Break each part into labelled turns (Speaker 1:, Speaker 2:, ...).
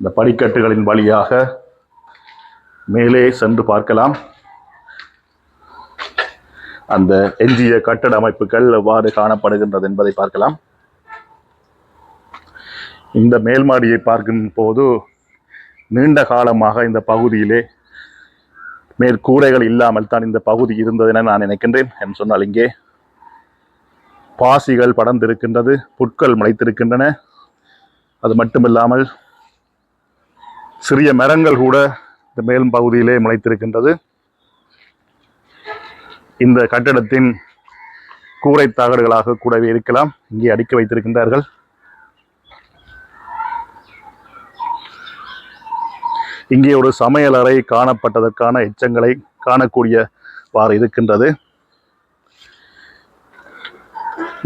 Speaker 1: இந்த படிக்கட்டுகளின் வழியாக மேலே சென்று பார்க்கலாம். அந்த எஞ்சிய கட்டட அமைப்புகள் எவ்வாறு காணப்படுகின்றது என்பதை பார்க்கலாம். இந்த மேல்மாடியை பார்க்கும் போது நீண்ட காலமாக இந்த பகுதியிலே மேற்கூரைகள் இல்லாமல் தான் இந்த பகுதி இருந்தது என நான் நினைக்கின்றேன் என்று சொன்னால் இங்கே பாசிகள் படர்ந்திருக்கின்றது புட்கள் முளைத்திருக்கின்றன. அது மட்டுமில்லாமல் சிறிய மரங்கள் கூட இந்த மேல் பகுதியிலே முளைத்திருக்கின்றது. இந்த கட்டடத்தின் கூரை தகடுகளாக கூடவே இருக்கலாம். இங்கே அடுக்கி வைத்திருக்கின்றார்கள். இங்கே ஒரு சமையலறை காணப்பட்டதற்கான எச்சங்களை காணக்கூடியவாறு இருக்கின்றது.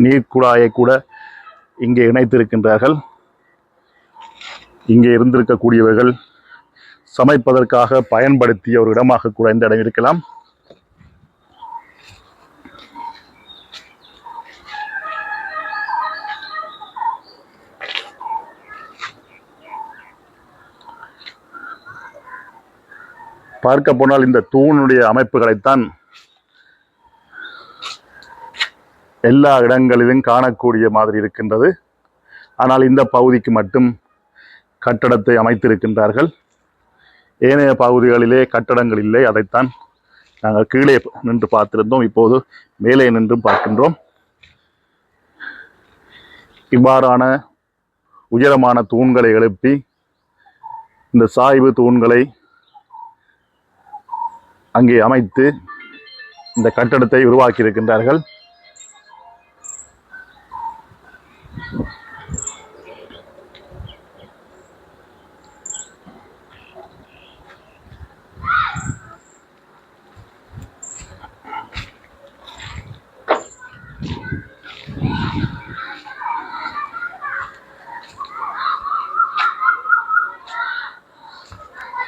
Speaker 1: நீர்க்குழாயை கூட இங்கே இணைத்திருக்கின்றார்கள். இங்கே இருந்திருக்கக்கூடியவர்கள் சமைப்பதற்காக பயன்படுத்திய ஒரு இடமாக கூட இந்த இடம் இருக்கலாம். பார்க்க போனால் இந்த தூணுடைய அமைப்புகளைத்தான் எல்லா இடங்களிலும் காணக்கூடிய மாதிரி இருக்கின்றது. ஆனால் இந்த பகுதிக்கு மட்டும் கட்டடத்தை அமைத்திருக்கின்றார்கள். ஏனைய பகுதிகளிலே கட்டடங்கள் இல்லை. அதைத்தான் நாங்கள் கீழே நின்று பார்த்திருந்தோம். இப்போது மேலே நின்றும் பார்க்கின்றோம். இவ்வாறான உயரமான தூண்களை எழுப்பி இந்த சாய்வு தூண்களை அங்கே அமைத்து இந்த கட்டடத்தை உருவாக்கியிருக்கின்றார்கள்.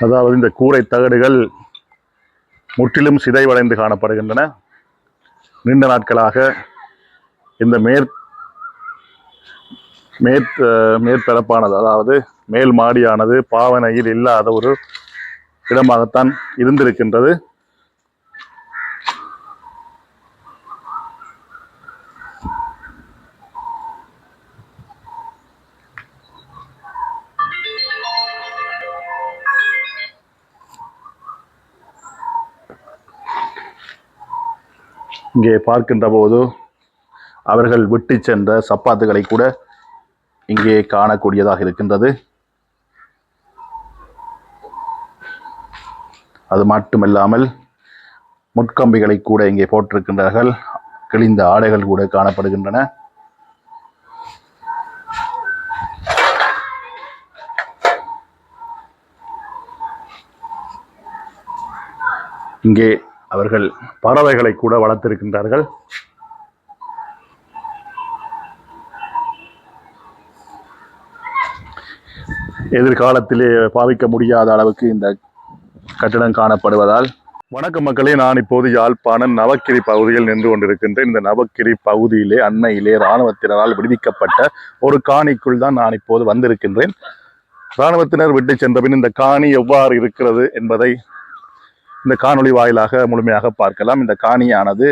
Speaker 1: அதாவது இந்த கூரை தகடுகள் முற்றிலும் சிதைவடைந்து காணப்படுகின்றன. நீண்ட நாட்களாக இந்த மேற் மேற் மேற்பரப்பானது அதாவது மேல் மாடியானது பாவனையில் இல்லாத ஒரு இடமாகத்தான் இருந்திருக்கின்றது. இங்கே பார்க்கின்ற போது அவர்கள் விட்டு சென்ற சப்பாத்துகளை கூட இங்கே காணக்கூடியதாக இருக்கின்றது. அது மட்டுமல்லாமல் முட்கம்பிகளை கூட இங்கே போட்டிருக்கின்றார்கள். கிழிந்த ஆடைகள் கூட காணப்படுகின்றன. இங்கே அவர்கள் பறவைகளை கூட வளர்த்திருக்கின்றார்கள். எதிர்காலத்திலே பாவிக்க முடியாத அளவுக்கு இந்த கட்டிடம் காணப்படுவதால் வணக்கம் மக்களே நான் இப்போது யாழ்ப்பாணம் நவக்கிரி பகுதியில் நின்று கொண்டிருக்கின்றேன். இந்த நவக்கிரி பகுதியிலே அண்மையிலே இராணுவத்தினரால் விடுவிக்கப்பட்ட ஒரு காணிக்குள் தான் நான் இப்போது வந்திருக்கின்றேன். இராணுவத்தினர் விட்டு சென்ற பின் இந்த காணி எவ்வாறு இருக்கிறது என்பதை இந்த காணொளி வாயிலாக முழுமையாக பார்க்கலாம். இந்த காணியானது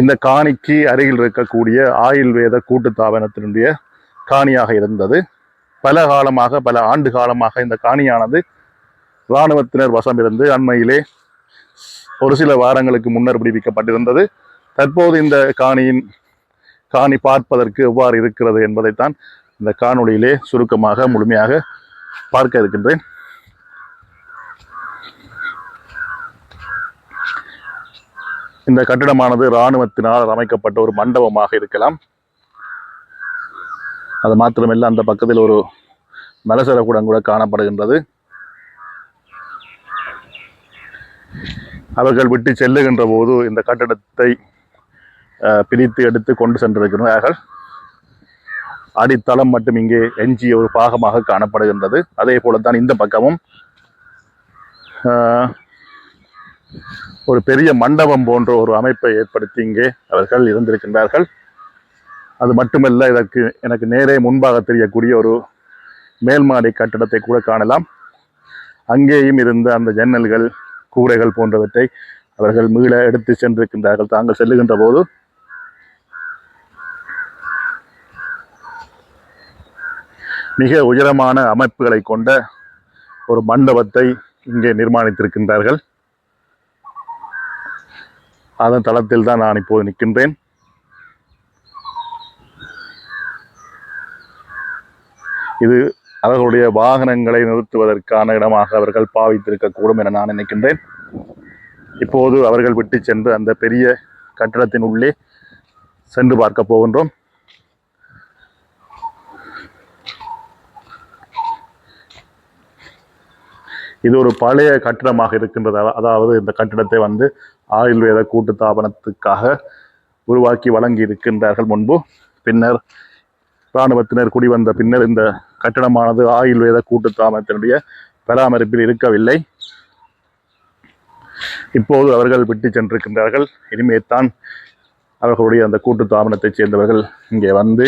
Speaker 1: இந்த காணிக்கு அருகில் இருக்கக்கூடிய ஆயுள்வேத கூட்டுத்தாபனத்தினுடைய காணியாக இருந்தது. பல காலமாக பல ஆண்டு காலமாக இந்த காணியானது இராணுவத்தினர் வசம் இருந்து அண்மையிலே ஒரு சில வாரங்களுக்கு முன்னர் விடுவிக்கப்பட்டிருந்தது. தற்போது இந்த காணியின் காணி பார்ப்பதற்கு எவ்வாறு இருக்கிறது என்பதைத்தான் இந்த காணொளியிலே சுருக்கமாக முழுமையாக பார்க்க இருக்கின்றேன். இந்த கட்டிடமானது இராணுவத்தினால் அமைக்கப்பட்ட ஒரு மண்டபமாக இருக்கலாம். அது மாத்திரமில்லை அந்த பக்கத்தில் ஒரு மலசர கூடம் கூட காணப்படுகின்றது. அவர்கள் விட்டு செல்லுகின்ற போது இந்த கட்டடத்தை பிரித்து எடுத்து கொண்டு சென்றிருக்கிறார்கள் அடித்தளம் மட்டும் இங்கே எஞ்சிய ஒரு பாகமாக காணப்படுகின்றது. அதே போலத்தான் இந்த பக்கமும் ஒரு பெரிய மண்டபம் போன்ற ஒரு அமைப்பை ஏற்படுத்தி இங்கே அவர்கள் இருந்திருக்கின்றார்கள். அது மட்டுமல்ல இதற்கு எனக்கு நேரே முன்பாக தெரியக்கூடிய ஒரு மேல்மாடி கட்டடத்தை கூட காணலாம். அங்கேயும் இருந்த அந்த ஜன்னல்கள் கூரைகள் போன்றவற்றை அவர்கள் மீள எடுத்து சென்றிருக்கின்றார்கள். தாங்கள் செல்லுகின்ற போது மிக உயரமான அமைப்புகளை கொண்ட ஒரு மண்டபத்தை இங்கே நிர்மாணித்திருக்கின்றார்கள். அதன் தளத்தில் தான் நான் இப்போது நிற்கின்றேன். இது அவர்களுடைய வாகனங்களை நிறுத்துவதற்கான இடமாக அவர்கள் பாவித்திருக்கக்கூடும் என நான் நினைக்கின்றேன். இப்போது அவர்கள் விட்டு சென்று அந்த பெரிய கட்டடத்தின் உள்ளே சென்று பார்க்க போகின்றோம். இது ஒரு பழைய கட்டிடமாக இருக்கின்றது. அதாவது இந்த கட்டிடத்தை வந்து ஆயுர்வேத கூட்டு தாபனத்துக்காக உருவாக்கி வழங்கி இருக்கின்றார்கள் முன்பு. பின்னர் இராணுவத்தினர் குடிவந்த பின்னர் இந்த கட்டடமானது ஆயுர்வேத கூட்டு தாபனத்தினுடைய பராமரிப்பில் இருக்கவில்லை. இப்போது அவர்கள் விட்டு சென்றிருக்கின்றார்கள். இனிமேத்தான் அவர்களுடைய அந்த கூட்டு தாமனத்தைச் சேர்ந்தவர்கள் இங்கே வந்து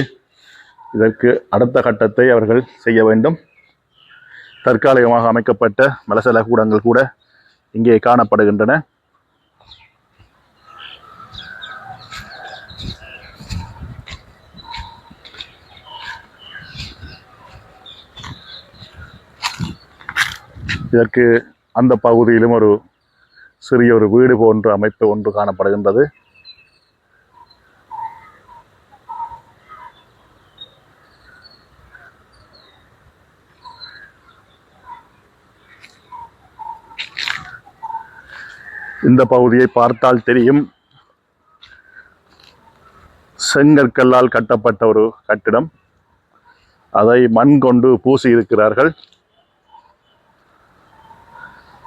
Speaker 1: இதற்கு அடுத்த கட்டத்தை அவர்கள் செய்ய வேண்டும். தற்காலிகமாக அமைக்கப்பட்ட மலசல கூடங்கள் கூட இங்கே காணப்படுகின்றன. இதற்கு அந்த பகுதியிலும் ஒரு சிறிய ஒரு வீடு போன்ற அமைப்பு ஒன்று காணப்படுகின்றது. இந்த பகுதியை பார்த்தால் தெரியும். செங்கற்கல்லால் கட்டப்பட்ட ஒரு கட்டிடம். அதை மண் கொண்டு பூசி இருக்கிறார்கள்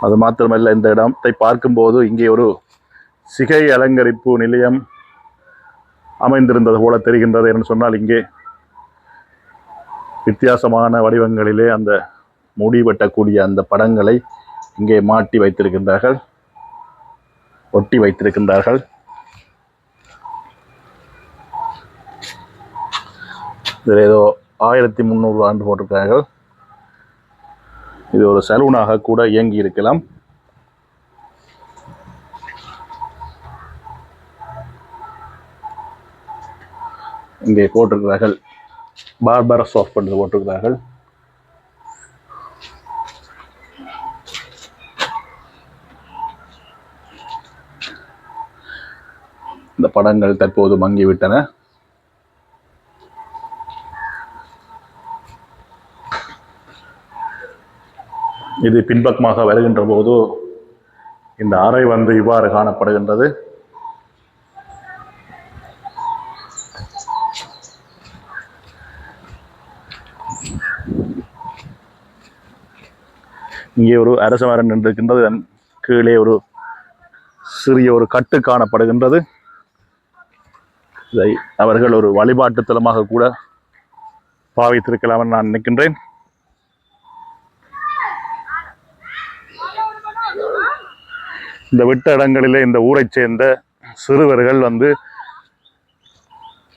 Speaker 1: அது மாத்திரமல்ல இந்த இடத்தை பார்க்கும்போது இங்கே ஒரு சிகை அலங்கரிப்பு நிலையம் அமைந்திருந்தது போல தெரிகின்றது என்று சொன்னால் இங்கே வித்தியாசமான வடிவங்களிலே அந்த முடி வெட்டக்கூடிய அந்த படங்களை இங்கே மாட்டி வைத்திருக்கின்றார்கள் ஒட்டி வைத்திருக்கின்றார்கள். இதில் ஏதோ ஆயிரத்தி முந்நூறு ஆண்டு போட்டிருக்கிறார்கள். இது ஒரு சலூனாக கூட இயங்கி இருக்கலாம். இங்கே போட்டிருக்கிறார்கள். பார்பர் சாஃப்ட் என்று போட்டிருக்கிறார்கள். இந்த படங்கள் தற்போது மங்கிவிட்டன. இது பின்பக்கமாக வருகின்ற போது இந்த அறை வந்து இவ்வாறு காணப்படுகின்றது. இங்கே ஒரு அரச மரம் நின்றிருக்கின்றது கீழே ஒரு சிறிய ஒரு கட்டு காணப்படுகின்றது. இதை அவர்கள் ஒரு வழிபாட்டு தலமாக கூட பாவித்திருக்கலாம் நான் நினைக்கின்றேன். இந்த விட்ட இடங்களிலே இந்த ஊரைச் சேர்ந்த சிறுவர்கள் வந்து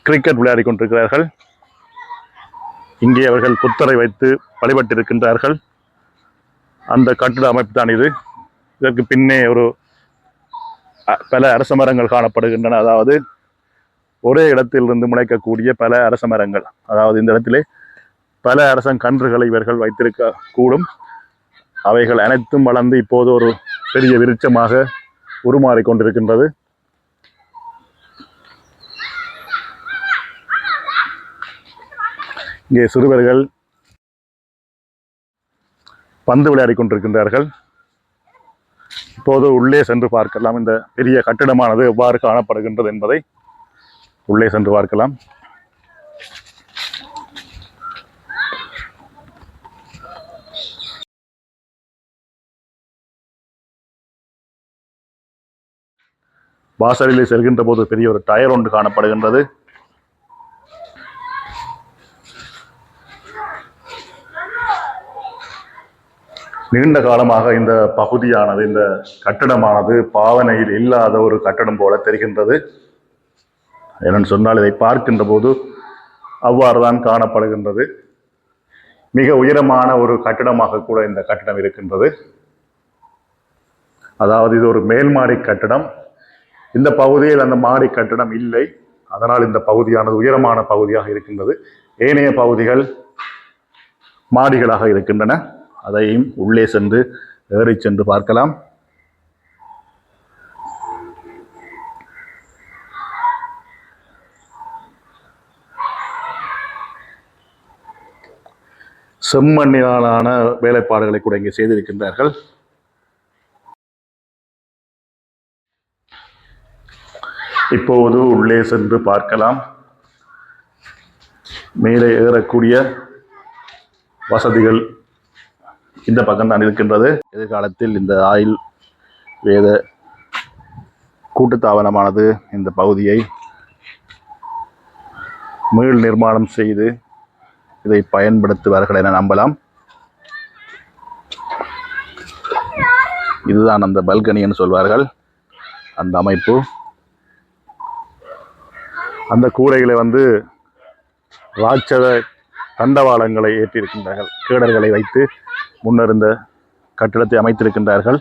Speaker 1: கிரிக்கெட் விளையாடி கொண்டிருக்கிறார்கள். இங்கே அவர்கள் புத்தரை வைத்து வழிபட்டிருக்கின்றார்கள். அந்த கட்டிட அமைப்பு தான் இது. இதற்கு பின்னே ஒரு அ- பல அரச மரங்கள் காணப்படுகின்றன. அதாவது ஒரே இடத்திலிருந்து முளைக்கக்கூடிய பல அரச மரங்கள். அதாவது இந்த இடத்திலே பல அரசன் கன்றுகளை இவர்கள் வைத்திருக்க கூடும். அவைகள் அனைத்தும் வளர்ந்து இப்போது ஒரு பெரிய விருட்சமாக உருமாறிக் கொண்டிருக்கின்றது. இங்கே சிறுவர்கள் பந்து விளையாடி கொண்டிருக்கின்றார்கள். இப்போது உள்ளே சென்று பார்க்கலாம். இந்த பெரிய கட்டிடமானது எவ்வாறு காணப்படுகின்றது என்பதை உள்ளே சென்று பார்க்கலாம். வாசலிலே செல்கின்ற போது பெரிய ஒரு டயர் ஒன்று காணப்படுகின்றது. நீண்ட காலமாக இந்த பகுதியானது இந்த கட்டடமானது பாவனையில் இல்லாத ஒரு கட்டடம் போல தெரிகின்றது. என்னன்னு சொன்னால் இதை பார்க்கின்ற போது அவ்வாறு தான் காணப்படுகின்றது. மிக உயரமான ஒரு கட்டிடமாக கூட இந்த கட்டிடம் இருக்கின்றது. அதாவது இது ஒரு மேல்மாடி கட்டிடம். இந்த பகுதியில் அந்த மாடி கட்டிடம் இல்லை. அதனால் இந்த பகுதியானது உயரமான பகுதியாக இருக்கின்றது. ஏனைய பகுதிகள் மாடிகளாக இருக்கின்றன. அதையும் உள்ளே சென்று ஏறி சென்று பார்க்கலாம். செம்மண்ணினாலான வேலைப்பாடுகளை கூட இங்கே செய்திருக்கின்றார்கள். இப்போது உள்ளே சென்று பார்க்கலாம். மேலே ஏறக்கூடிய வசதிகள் இந்த பக்கம்தான் இருக்கின்றது. எதிர்காலத்தில் இந்த ஆயில் வேத கூட்டுத்தாவனமானது இந்த பகுதியை மீள் நிர்மாணம் செய்து இதை பயன்படுத்துவார்கள் என நம்பலாம். இதுதான் அந்த பல்கனி என்று சொல்வார்கள். அந்த அமைப்பு. அந்த கூரைகளை வந்து ராட்சத தண்டவாளங்களை ஏற்றிருக்கின்றார்கள் கேடர்களை வைத்து முன்னர் இந்த கட்டிடத்தை அமைத்திருக்கின்றார்கள்.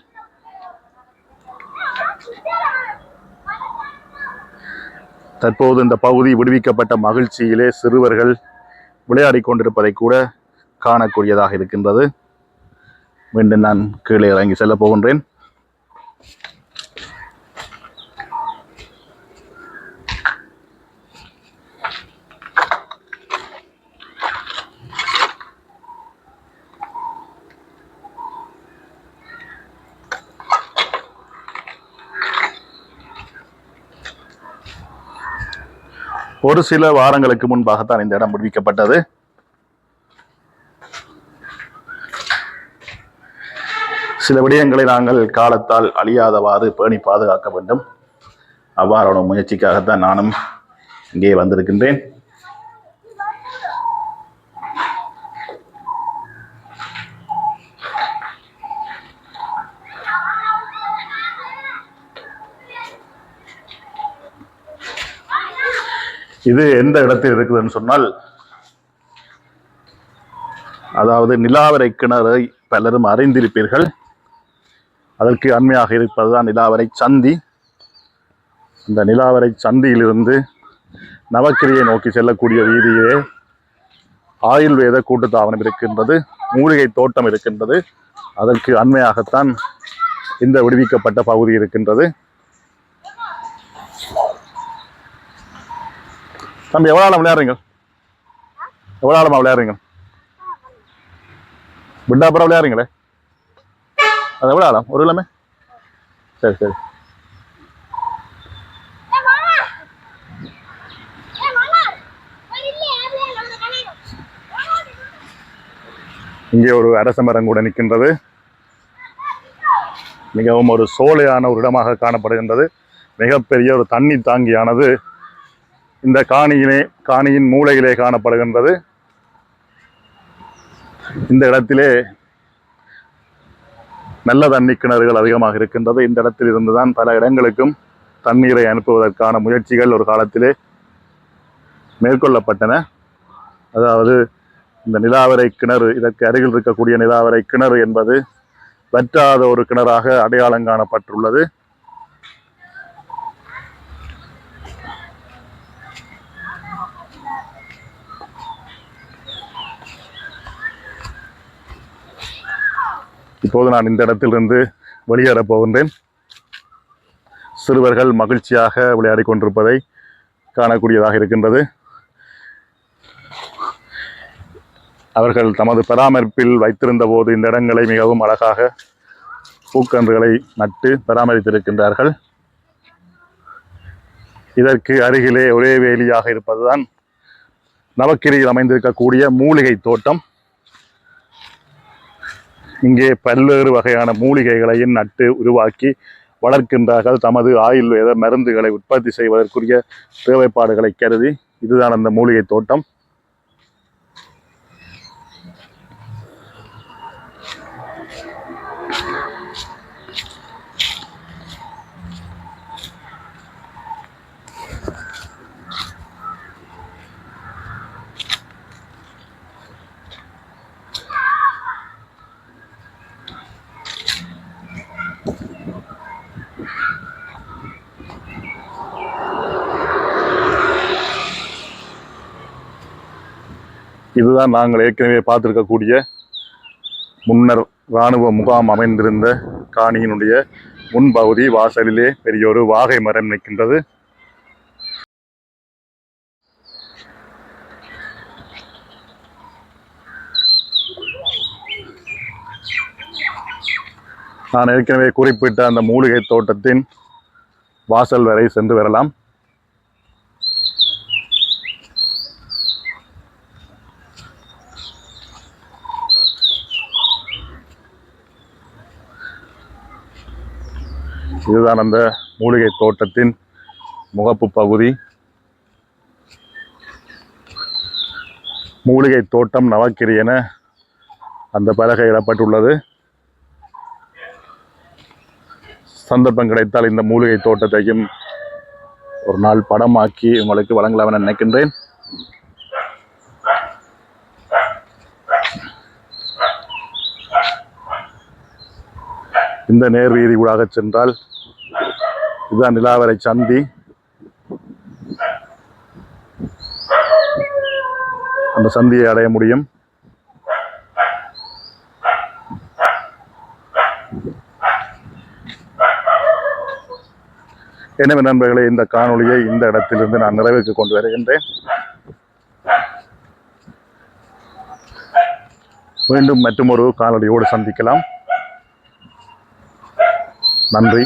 Speaker 1: தற்போது இந்த பகுதி விடுவிக்கப்பட்ட மகிழ்ச்சியிலே சிறுவர்கள் விளையாடிக் கொண்டிருப்பதை கூட காணக்கூடியதாக இருக்கின்றது. மீண்டும் நான் கீழே இறங்கி செல்ல போகின்றேன். ஒரு சில வாரங்களுக்கு முன்பாகத்தான் இந்த இடம் விடுவிக்கப்பட்டது. சில விடயங்களை நாங்கள் காலத்தால் அழியாதவாறு பேணி பாதுகாக்க வேண்டும். அவ்வாறான முயற்சிக்காகத்தான் நானும் இங்கே வந்திருக்கின்றேன். இது எந்த இடத்தில் இருக்குதுன்னு சொன்னால் அதாவது நிலாவரை கிணறை பலரும் அறிந்திருப்பீர்கள். அதற்கு அண்மையாக இருப்பதுதான் நிலாவரை சந்தி. இந்த நிலாவரை சந்தியிலிருந்து நவக்கிரியை நோக்கி செல்லக்கூடிய வீதியே ஆயுர்வேத கூட்டுத்தாவனம் இருக்கின்றது மூலிகை தோட்டம் இருக்கின்றது. அதற்கு அண்மையாகத்தான் இந்த விடுவிக்கப்பட்ட பகுதி இருக்கின்றது. தம்பி எவ்வளோ ஆழம் விளையாடுறீங்க? எவ்வளோ ஆழமா விளையாடுறீங்க? விட்டாப்புறம் விளையாடுறீங்களே? அது எவ்வளோ ஆழம் ஒரு இல்லாமே சரி சரி. இங்கே ஒரு அரச மரம் கூட நிற்கின்றது. மிகவும் ஒரு சோலையான ஒரு இடமாக காணப்படுகின்றது. மிகப்பெரிய ஒரு தண்ணி தாங்கியானது. இந்த காணியிலே காணியின் மூளையிலே காணப்படுகின்றது. இந்த இடத்திலே நல்ல தண்ணி கிணறுகள் அதிகமாக இருக்கின்றது. இந்த இடத்தில் இருந்துதான் பல இடங்களுக்கும் தண்ணீரை அனுப்புவதற்கான முயற்சிகள் ஒரு காலத்திலே மேற்கொள்ளப்பட்டன. அதாவது இந்த நிலாவரை கிணறு இதற்கு அருகில் இருக்கக்கூடிய நிலாவரை கிணறு என்பது வற்றாத ஒரு கிணறாக அடையாளம் காணப்பட்டுள்ளது. இப்போது நான் இந்த இடத்திலிருந்து வெளியேறப் போகின்றேன். சிறுவர்கள் மகிழ்ச்சியாக விளையாடிக் கொண்டிருப்பதை காணக்கூடியதாக இருக்கின்றது. அவர்கள் தமது பராமரிப்பில் வைத்திருந்த போது இந்த இடங்களை மிகவும் அழகாக பூக்கன்றுகளை நட்டு பராமரித்திருக்கின்றார்கள். இதற்கு அருகிலே ஒரே வேலியாக இருப்பதுதான் நவக்கிரியில் அமைந்திருக்கக்கூடிய மூலிகை தோட்டம். இங்கே பல்வேறு வகையான மூலிகைகளையும் நட்டு உருவாக்கி வளர்க்கின்றார்கள். தமது ஆயுர்வேத மருந்துகளை உற்பத்தி செய்வதற்குரிய தேவைப்பாடுகளை கருதி இதுதான் அந்த மூலிகை தோட்டம். இதுதான் நாங்கள் ஏற்கனவே பார்த்திருக்கக்கூடிய முன்னர் இராணுவ முகாம் அமைந்திருந்த காணியினுடைய முன்பகுதி வாசலிலே பெரிய ஒரு வாகை மரம் நிற்கின்றது. நான் ஏற்கனவே குறிப்பிட்ட அந்த மூலிகை தோட்டத்தின் வாசல் வரை சென்று வரலாம். இதுதான் அந்த மூலிகை தோட்டத்தின் முகப்பு பகுதி. மூலிகை தோட்டம் நவக்கிரி என அந்த பலகை இடப்பட்டுள்ளது. சந்தர்ப்பம் கிடைத்தால் இந்த மூலிகை தோட்டத்தையும் ஒரு நாள் படமாக்கி உங்களுக்கு வழங்கலாம் என நினைக்கின்றேன். இந்த நேர் வீதி ஊடாக சென்றால் இதுதான் நிலாவரை சந்தி. அந்த சந்தியை அடைய முடியும். எனவே நண்பர்களே இந்த காணொளியை இந்த இடத்திலிருந்து நான் நிறைவேற்றி கொண்டு வருகின்றேன். மீண்டும் மற்றும் ஒரு காணொளியோடு சந்திக்கலாம். நன்றி.